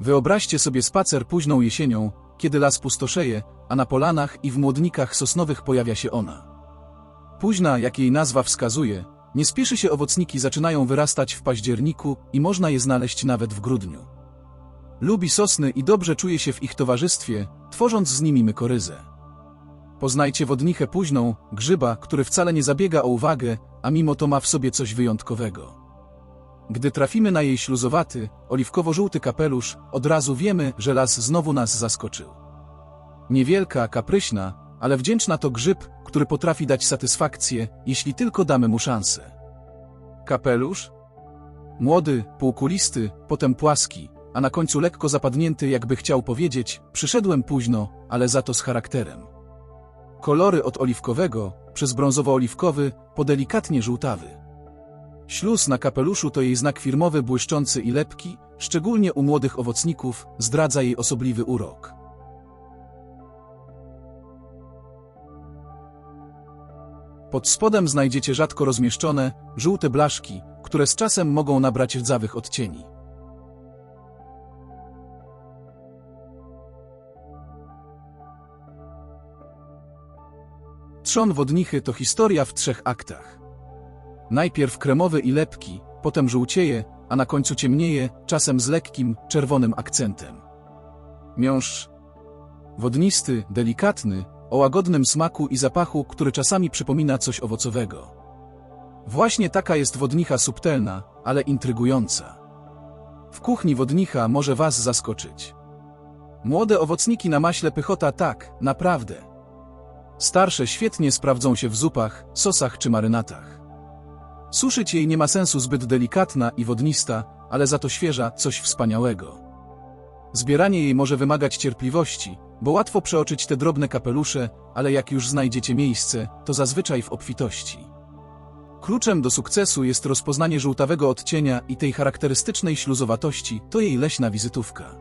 Wyobraźcie sobie spacer późną jesienią, kiedy las pustoszeje, a na polanach i w młodnikach sosnowych pojawia się ona. Późna, jak jej nazwa wskazuje, nie spieszy się owocniki zaczynają wyrastać w październiku i można je znaleźć nawet w grudniu. Lubi sosny i dobrze czuje się w ich towarzystwie, tworząc z nimi mykoryzę. Poznajcie wodnichę późną, grzyba, który wcale nie zabiega o uwagę, a mimo to ma w sobie coś wyjątkowego. Gdy trafimy na jej śluzowaty, oliwkowo-żółty kapelusz, od razu wiemy, że las znowu nas zaskoczył. Niewielka, kapryśna, ale wdzięczna to grzyb, który potrafi dać satysfakcję, jeśli tylko damy mu szansę. Kapelusz? Młody, półkulisty, potem płaski, a na końcu lekko zapadnięty, jakby chciał powiedzieć: Przyszedłem późno, ale za to z charakterem. Kolory od oliwkowego, przez brązowo-oliwkowy, po delikatnie żółtawy. Śluz na kapeluszu to jej znak firmowy błyszczący i lepki, szczególnie u młodych owocników, zdradza jej osobliwy urok. Pod spodem znajdziecie rzadko rozmieszczone, żółte blaszki, które z czasem mogą nabrać rdzawych odcieni. Trzon wodnichy to historia w trzech aktach. Najpierw kremowy i lepki, potem żółcieje, a na końcu ciemnieje, czasem z lekkim, czerwonym akcentem. Miąższ wodnisty, delikatny, o łagodnym smaku i zapachu, który czasami przypomina coś owocowego. Właśnie taka jest wodnicha subtelna, ale intrygująca. W kuchni wodnicha może Was zaskoczyć. Młode owocniki na maśle pychota tak, naprawdę. Starsze świetnie sprawdzą się w zupach, sosach czy marynatach. Suszyć jej nie ma sensu zbyt delikatna i wodnista, ale za to świeża, coś wspaniałego. Zbieranie jej może wymagać cierpliwości, bo łatwo przeoczyć te drobne kapelusze, ale jak już znajdziecie miejsce, to zazwyczaj w obfitości. Kluczem do sukcesu jest rozpoznanie żółtawego odcienia i tej charakterystycznej śluzowatości, to jej leśna wizytówka.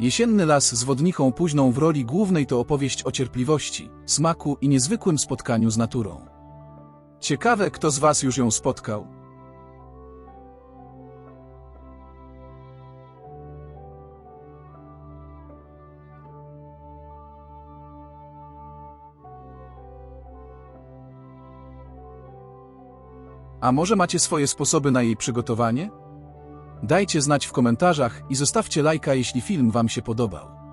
Jesienny las z wodnichą późną w roli głównej to opowieść o cierpliwości, smaku i niezwykłym spotkaniu z naturą. Ciekawe, kto z Was już ją spotkał. A może macie swoje sposoby na jej przygotowanie? Dajcie znać w komentarzach i zostawcie lajka, jeśli film Wam się podobał.